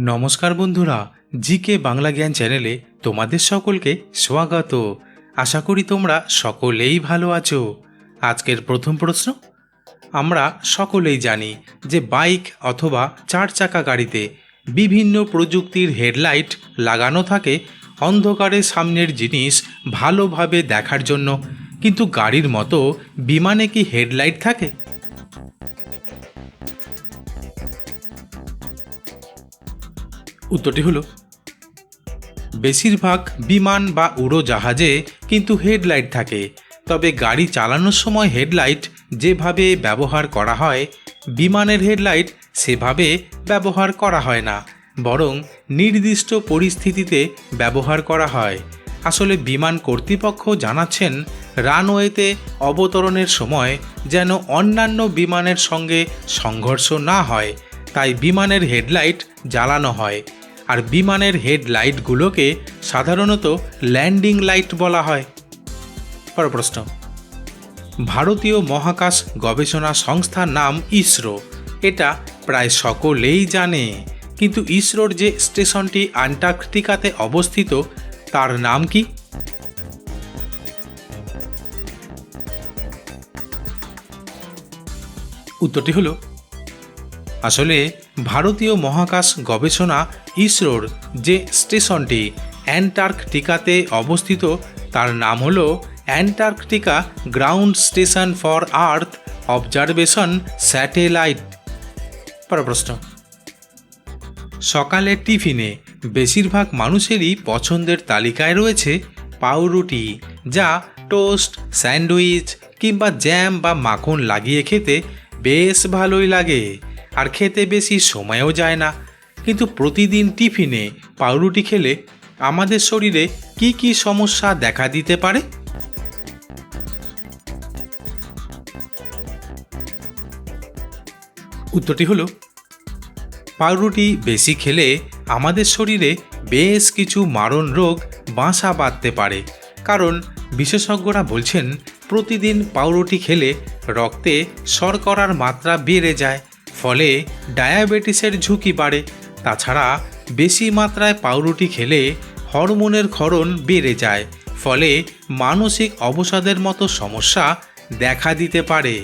নমস্কার বন্ধুরা, জিকে বাংলা জ্ঞান চ্যানেলে তোমাদের সকলকে স্বাগত। আশা করি তোমরা সকলেই ভালো আছো। আজকের প্রথম প্রশ্ন, আমরা সকলেই জানি যে বাইক অথবা চার চাকা গাড়িতে বিভিন্ন প্রযুক্তির হেডলাইট লাগানো থাকে অন্ধকারে সামনের জিনিস ভালোভাবে দেখার জন্য। কিন্তু গাড়ির মতো বিমানে কি হেডলাইট থাকে? উত্তরটি হলো, বেশিরভাগ বিমান বা উড়োজাহাজে কিন্তু হেডলাইট থাকে, তবে গাড়ি চালানোর সময় হেডলাইট যেভাবে ব্যবহার করা হয়, বিমানের হেডলাইট সেভাবে ব্যবহার করা হয় না, বরং নির্দিষ্ট পরিস্থিতিতে ব্যবহার করা হয়। আসলে বিমান কর্তৃপক্ষ জানাচ্ছেন, রানওয়েতে অবতরণের সময় যেন অন্যান্য বিমানের সঙ্গে সংঘর্ষ না হয়, তাই বিমানের হেডলাইট জ্বালানো হয়। আর বিমানের হেডলাইটগুলোকে সাধারণত ল্যান্ডিং লাইট বলা হয়। পর প্রশ্ন। ভারতীয় মহাকাশ গবেষণা সংস্থার নাম ইসরো। এটা প্রায় সকলেই জানে। কিন্তু ইসরোর যে স্টেশনটি আন্টার্কটিকাতে অবস্থিত, তার নাম কি? উত্তরটি হলো আসলে ভারতীয় মহাকাশ গবেষণা ইসরোর যে স্টেশনটি অ্যান্টার্কটিকাতে অবস্থিত, তার নাম হল Antarctica ground station for earth observation satellite. পর প্রশ্ন। সকালের টিফিনে বেশিরভাগ মানুষেরই পছন্দের তালিকায় রয়েছে পাউরুটি, যা টোস্ট, স্যান্ডউইচ কিংবা জ্যাম বা মাখন লাগিয়ে খেতে বেশ ভালোই লাগে। আর খেতে বেশি সময়ও যায় না। কিন্তু প্রতিদিন টিফিনে পাউরুটি খেলে আমাদের শরীরে কি কি সমস্যা দেখা দিতে পারে? উত্তরটি হলো, পাউরুটি বেশি খেলে আমাদের শরীরে বেশ কিছু মারণ রোগ বাসা বাঁধতে পারে। কারণ বিশেষজ্ঞরা বলছেন, প্রতিদিন পাউরুটি খেলে রক্তে শর্করার মাত্রা বেড়ে যায়। ফলে ডায়াবেটিসের ঝুঁকি বাড়ে। তাছাড়া বেশি মাত্রায় পাউরুটি খেলে হরমোনের ক্ষরণ বেড়ে যায়, ফলে মানসিক অবসাদের মতো সমস্যা দেখা দিতে পারে।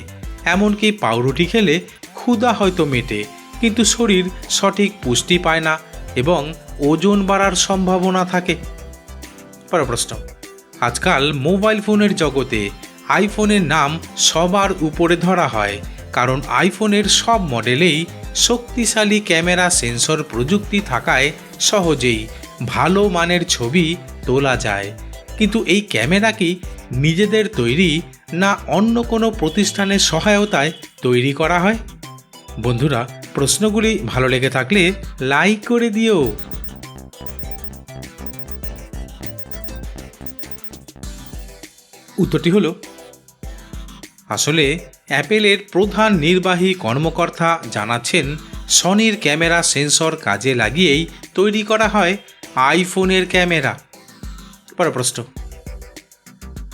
এমনকি পাউরুটি খেলে ক্ষুধা হয়তো মেটে, কিন্তু শরীর সঠিক পুষ্টি পায় না এবং ওজন বাড়ার সম্ভাবনা থাকে। পর প্রশ্ন, আজকাল মোবাইল ফোনের জগতে আইফোনের নাম সবার উপরে ধরা হয়। কারণ আইফোনের সব মডেলেই শক্তিশালী ক্যামেরা সেন্সর প্রযুক্তি থাকায় সহজেই ভালো মানের ছবি তোলা যায়। কিন্তু এই ক্যামেরা কি নিজেদের তৈরি না অন্য কোনো প্রতিষ্ঠানের সহায়তায় তৈরি করা হয়? বন্ধুরা, প্রশ্নগুলি ভালো লেগে থাকলে লাইক করে দিও। উত্তরটি হলো, আসলে অ্যাপেলের প্রধান নির্বাহী কর্মকর্তা জানাচ্ছেন, সনির ক্যামেরা সেন্সর কাজে লাগিয়েই তৈরি করা হয় আইফোনের ক্যামেরা। পর প্রশ্ন।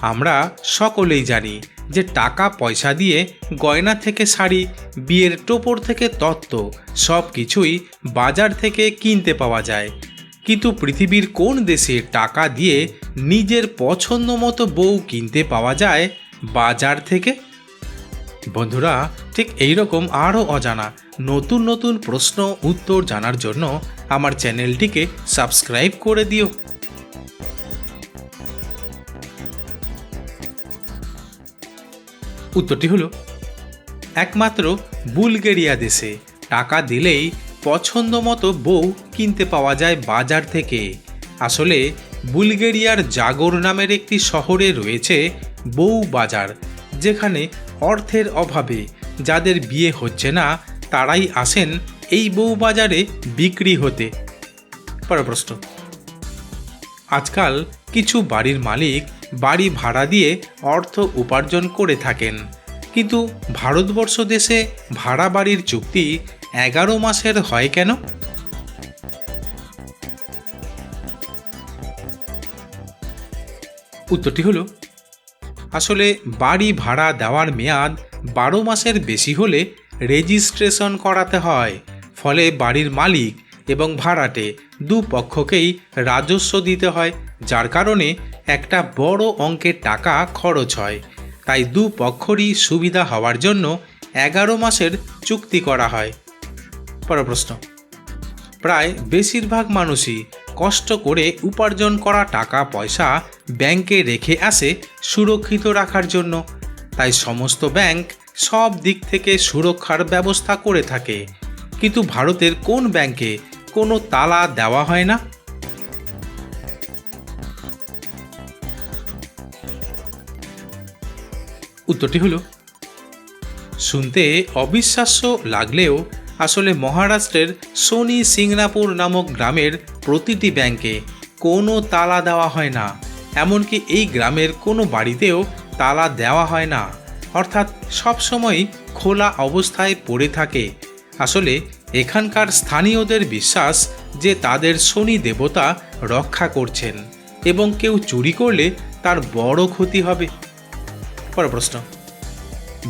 আমরা সকলেই জানি যে টাকা পয়সা দিয়ে গয়না থেকে শাড়ি, বিয়ের টোপর থেকে তত্ত্ব সব কিছুই বাজার থেকে কিনতে পাওয়া যায়। কিন্তু পৃথিবীর কোন দেশে টাকা দিয়ে নিজের পছন্দ মতো বউ কিনতে পাওয়া যায় বাজার থেকে? বন্ধুরা, ঠিক এই রকম আরও অজানা নতুন নতুন প্রশ্ন, উত্তর জানার জন্য আমার চ্যানেলটিকে সাবস্ক্রাইব করে দিও। উত্তরটি হলো, একমাত্র বুলগেরিয়া দেশে টাকা দিলেই পছন্দ মতো বউ কিনতে পাওয়া যায় বাজার থেকে। আসলে বুলগেরিয়ার জাগর নামের একটি শহরে রয়েছে বউ বাজার যেখানে অর্থের অভাবে যাদের বিয়ে হচ্ছে না, তারাই আসেন এই বউ বাজারে বিক্রি হতে। পর প্রশ্ন। আজকাল কিছু বাড়ির মালিক বাড়ি ভাড়া দিয়ে অর্থ উপার্জন করে থাকেন। কিন্তু ভারতবর্ষ দেশে ভাড়া বাড়ির চুক্তি এগারো মাসের হয় কেন? উত্তরটি হলো আসলে বাড়ি ভাড়া দেওয়ার মেয়াদ বারো মাসের বেশি হলে রেজিস্ট্রেশন করাতে হয়। ফলে বাড়ির মালিক এবং ভাড়াটে দু পক্ষকেই রাজস্ব দিতে হয়, যার কারণে একটা বড় অঙ্কের টাকা খরচ হয়। তাই দু পক্ষরই সুবিধা হওয়ার জন্য এগারো মাসের চুক্তি করা হয়। পরের প্রশ্ন। প্রায় বেশিরভাগ মানুষই কষ্ট করে উপার্জন করা টাকা পয়সা ব্যাংকে রেখে আসে সুরক্ষিত রাখার জন্য। তাই সমস্ত ব্যাংক সব দিক থেকে সুরক্ষার ব্যবস্থা করে থাকে। কিন্তু ভারতের কোন ব্যাংকে কোনো তালা দেওয়া হয় না? উত্তরটি হলো, শুনতে অবিশ্বাস্য লাগলেও আসলে মহারাষ্ট্রের সোনি সিংনাপুর নামক গ্রামের প্রতিটি ব্যাংকে কোনো তালা দেওয়া হয় না। এমনকি এই গ্রামের কোনো বাড়িতেও তালা দেওয়া হয় না। অর্থাৎ সবসময়ই খোলা অবস্থায় পড়ে থাকে। আসলে এখানকার স্থানীয়দের বিশ্বাস যে তাদের শনি দেবতা রক্ষা করছেন এবং কেউ চুরি করলে তার বড় ক্ষতি হবে। পরের প্রশ্ন।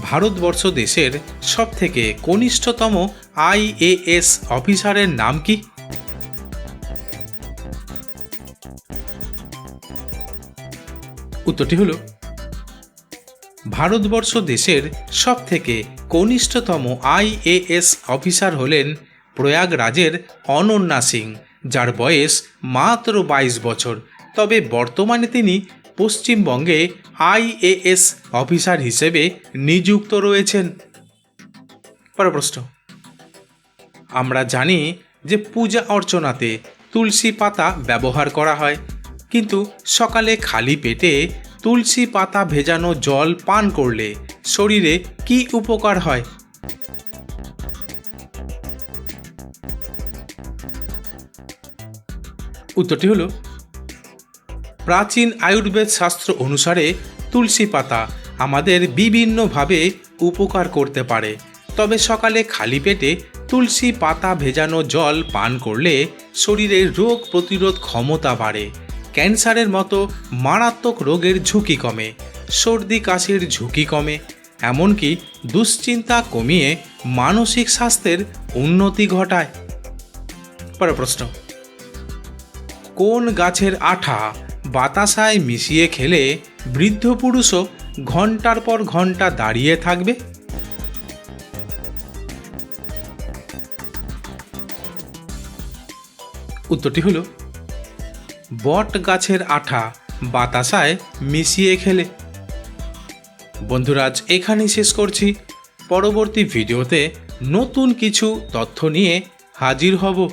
ভারতবর্ষ দেশের সবথেকে কনিষ্ঠতম আইএএস অফিসারের নাম কি? উত্তরটি হলো, ভারতবর্ষ দেশের সবথেকে কনিষ্ঠতম আইএএস অফিসার হলেন প্রয়াগরাজের অনন্যা সিং, যার বয়স মাত্র বাইশ বছর। তবে বর্তমানে তিনি পশ্চিমবঙ্গে আইএএস অফিসার হিসেবে নিযুক্ত রয়েছেন। পরের প্রশ্ন, আমরা জানি যে পূজা অর্চনাতে তুলসী পাতা ব্যবহার করা হয়। কিন্তু সকালে খালি পেটে তুলসী পাতা ভেজানো জল পান করলে শরীরে কি উপকার হয়? উত্তরটি হলো, প্রাচীন আয়ুর্বেদ শাস্ত্র অনুসারে তুলসী পাতা আমাদের বিভিন্নভাবে উপকার করতে পারে। তবে সকালে খালি পেটে তুলসী পাতা ভেজানো জল পান করলে শরীরের রোগ প্রতিরোধ ক্ষমতা বাড়ে। ক্যান্সারের মতো মারাত্মক রোগের ঝুঁকি কমে, সর্দি কাশির ঝুঁকি কমে, এমনকি দুশ্চিন্তা কমিয়ে মানসিক স্বাস্থ্যের উন্নতি ঘটায়। পরের প্রশ্ন। কোন গাছের আঠা বাতাসায় মিশিয়ে খেলে বৃদ্ধ পুরুষও ঘণ্টার পর ঘণ্টা দাঁড়িয়ে থাকবে? উত্তরটি হলো বট গাছের আঠা বাতাসায় মিশিয়ে খেলে। বন্ধুরাজ এখানেই শেষ করছি। পরবর্তী ভিডিওতে নতুন কিছু তথ্য নিয়ে হাজির হব।